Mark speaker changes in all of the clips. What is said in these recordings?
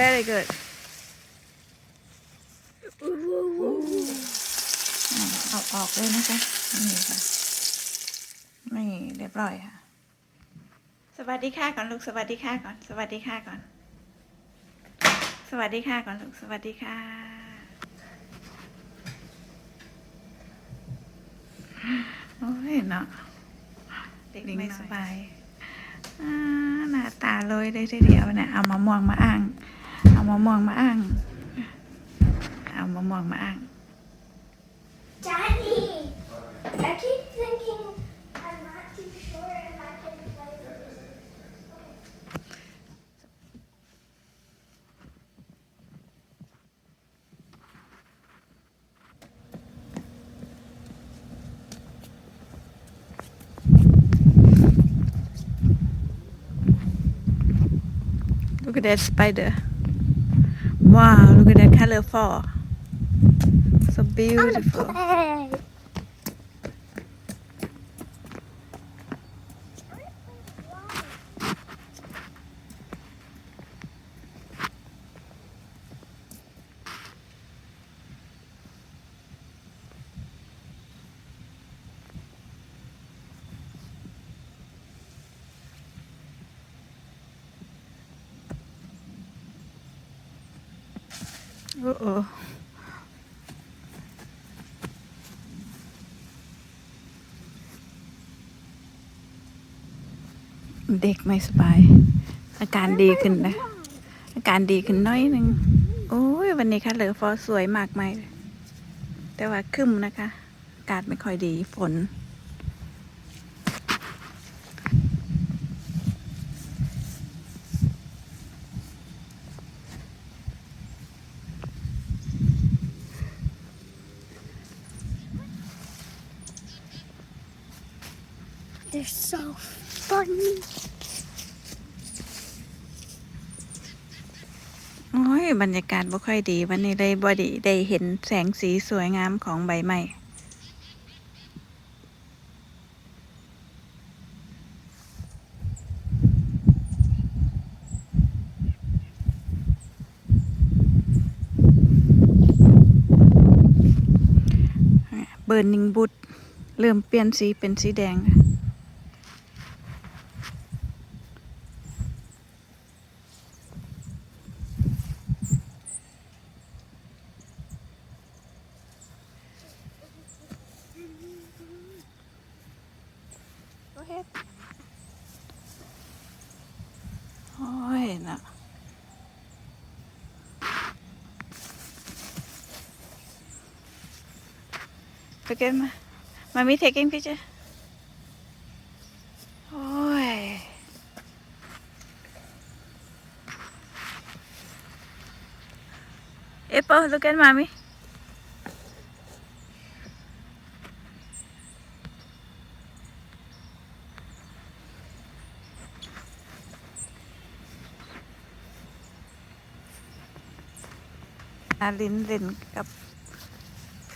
Speaker 1: very good อ่าเอาออกเลยนะคะ นี่ค่ะ นี่เรียบร้อยค่ะ สวัสดีค่ะก่อนลูก สวัสดีค่ะก่อน สวัสดีค่ะก่อน สวัสดีค่ะก่อนลูก สวัสดีค่ะ โอ้ยเนาะเด็กไม่สบายอ่าหน้าตาเลยได้ทีเดียวเนี่ย เอามามองมาอ้างเอา มามองมาอ้าง เอามามองมาอ้าง
Speaker 2: Daddy, I keep thinking I'm not too sure if I can play this.
Speaker 1: Look at that spider. Wow, look at that colorful. So beautiful. Uh oh. เด็กไม่สบาย อาการดีขึ้นนะ อาการดีขึ้นน้อยหนึ่งโอ้ยวันนี้ค่ะเหลือฟอสวยมากมายเลยแต่ว่าคึมนะคะ อากาศไม่ค่อยดีฝน
Speaker 2: so funny.
Speaker 1: โอ้ย บรรยากาศบ่ค่อยดี วันนี้เลยบ่ดีได้เห็นแสงสีสวยงามของใบไม้เบิร์นิงบุดเริ่มเปลี่ยนสีเป็นสีแดง Go ahead. โอ้ยนะ Look at my mommy taking picture. โอ้ย Apple, look at mommy. ลินเล่นกับ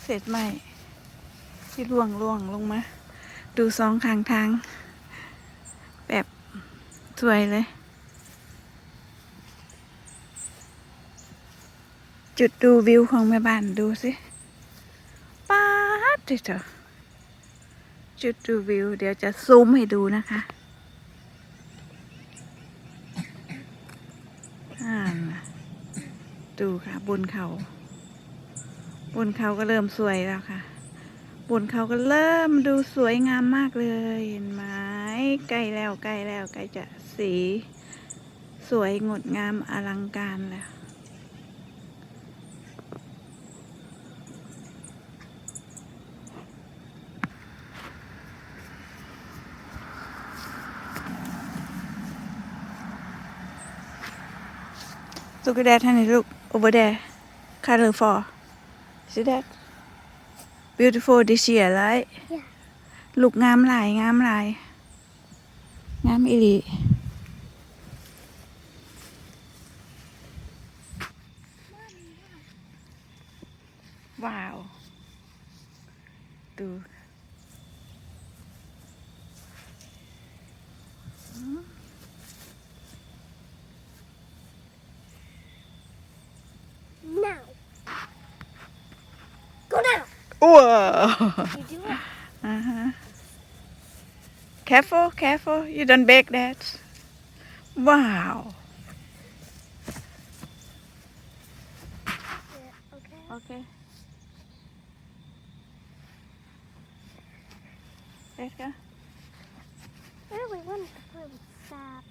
Speaker 1: เศษไม้ที่ล่วงล่วงลงมา ดูสองข้างทาง แบบสวยเลย จุดดูวิวของแม่บ้านดูสิป๊าดดิเถอะจุดดูวิว เดี๋ยวจะซูมให้ดูนะคะอ่าน่ะ ดูค่ะบนเขา บนเขาก็เริ่มสวยแล้วค่ะ บนเขาก็เริ่มดูสวยงามมากเลยเห็นไหมใกล้แล้วใกล้แล้วใกล้จะสี สวยงดงามอลังการแล้ว Look at that, honey. Look over there. Color for. See that? Beautiful this year, right?
Speaker 2: Yeah.
Speaker 1: ลูกงามหลายงามหลายงามอีหลีว้าวดู Whoa.
Speaker 2: You do it.
Speaker 1: Uh-huh. Careful, careful. You don't break that. Wow.
Speaker 2: Yeah, okay.
Speaker 1: Okay. Let's go.
Speaker 2: I really wanted to play with sap.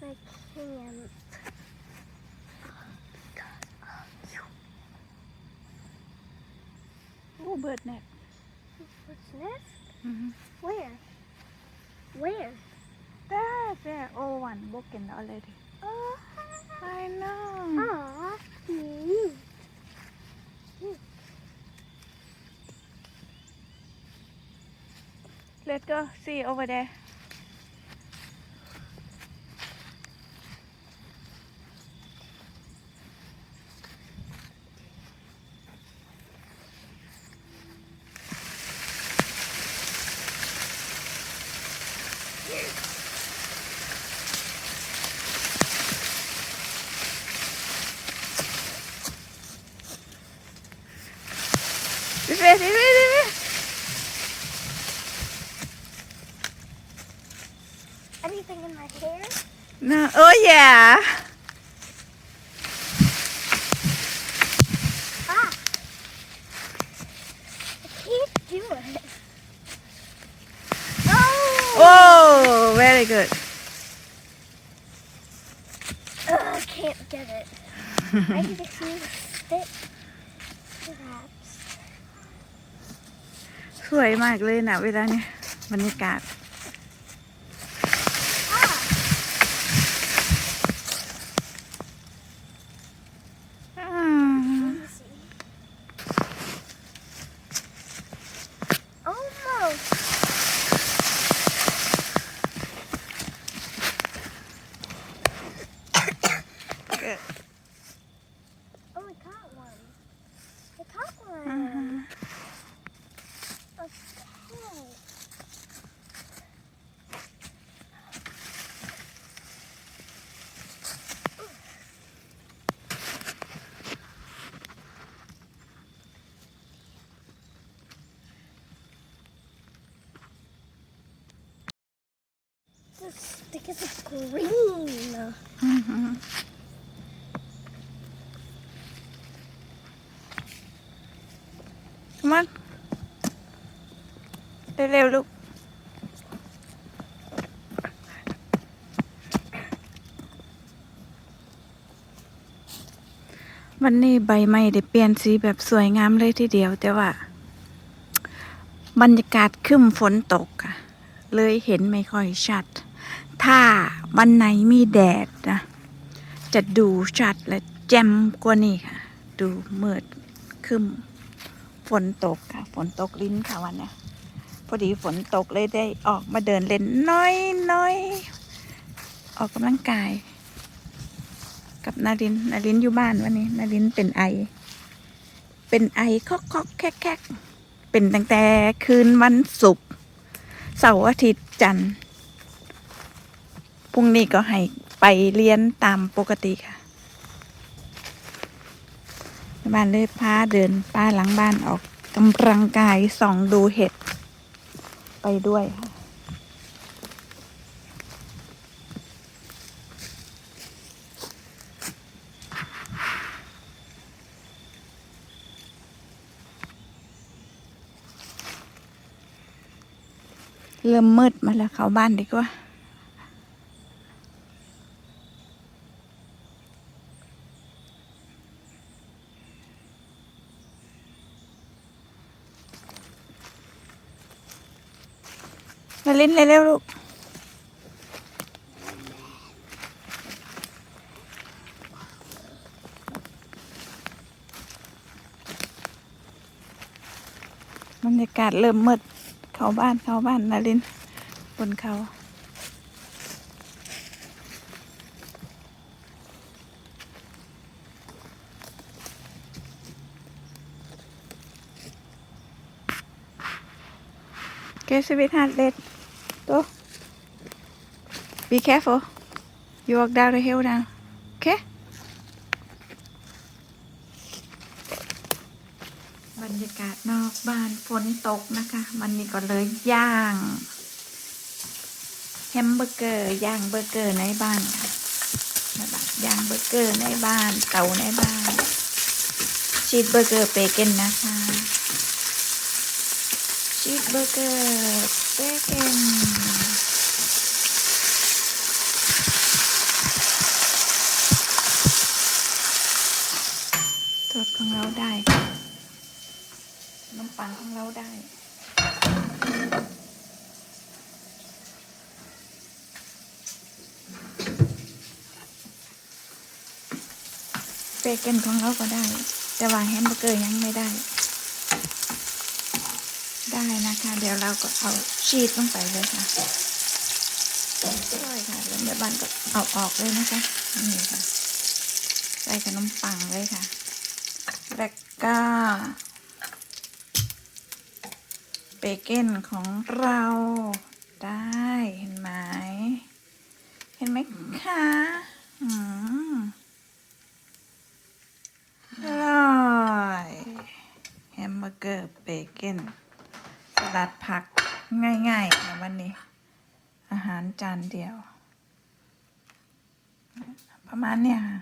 Speaker 2: But I can't.
Speaker 1: Bird nest.
Speaker 2: What's next?
Speaker 1: Mm-hmm.
Speaker 2: Where? Where?
Speaker 1: There, there. Oh, one broken already.
Speaker 2: Oh,
Speaker 1: I know.
Speaker 2: aw, cute.
Speaker 1: Let's go. See over there. Way, this way, this.
Speaker 2: Anything in my hair?
Speaker 1: No. Oh yeah.
Speaker 2: Ah! I can't do it. Oh!
Speaker 1: Oh, very good.
Speaker 2: Ugh, I can't get it. I can just use
Speaker 1: วยมากเลยนะเวลาเนี้ยบรรยากาศ
Speaker 2: Ah!
Speaker 1: Ah.
Speaker 2: Let me see. Almost.
Speaker 1: Good.
Speaker 2: Oh, I caught one. I caught one.
Speaker 1: Uh-huh.
Speaker 2: Okay. The stick is green.
Speaker 1: Mhm. Come on เร็วๆลูก วันนี้ใบไม้ได้เปลี่ยนสีแบบสวยงามเลยทีเดียว แต่ว่า บรรยากาศคึ้มฝนตกอะเลยเห็นไม่ค่อยชัด ถ้าวันไหนมีแดดนะ จะดูชัดและแจ่มกว่านี้ค่ะ ดูมืดครึ้มฝนตกค่ะ ฝนตกลิ้นค่ะวันนี้พอดีฝนตกเลยได้ออกมาเดินเล่นน้อยน้อยออกกำลังกาย กับนารินนารินอยู่บ้านวันนี้นารินเป็นไอ เป็นไอคอกคอกแคกแคกเป็นตั้งแต่คืนวันศุกร์เสาร์อาทิตย์จันทร์ รุ่งนี้ก็ให้ไปเรียนตามปกติค่ะบ้านเลยพาเดินป้าหลังบ้านออกกำลังกายส่องดูเห็ด ไปด้วยค่ะเริ่มมืดมาแล้วเข้าบ้านดีกว่า มาเล่นเร็วลูกบรรยากาศเริ่มมืดเข้าบ้านเข้าบ้านนารินบนเขา Okay, sweetheart, let go. Be careful. You walk down the hill now. Okay? บรรยากาศนอกบ้านฝนตกนะคะวันนี้ก็เลยย่างแฮมเบอร์เกอร์ย่างเบอร์เกอร์ในบ้านค่ะแบบย่างเบอร์เกอร์ในบ้านเตาในบ้านชีสเบอร์เกอร์เบเกนนะคะชีสเบอร์เกอร์ เบเกนทอดของเราได้ขนมปังของเราได้เบเกนของเราก็ได้ แต่ว่าแฮมเบอร์เกอร์ยังไม่ได้ ได้นะคะ เดี๋ยวเราก็เอาชีสลงไปเลยค่ะช่วยค่ะแล้วเดี๋ยวบ้านก็เอาออกเลยนะคะนี่ค่ะใส่ขนมปังเลยค่ะ แล้วก็เบเกนของเราได้เห็นไหมเห็นไหมคะอืมอร่อยแฮมเบอร์เกอร์เบเกน สลัดผักง่ายๆนะวันนี้ อาหารจานเดียว ประมาณเนี้ยค่ะ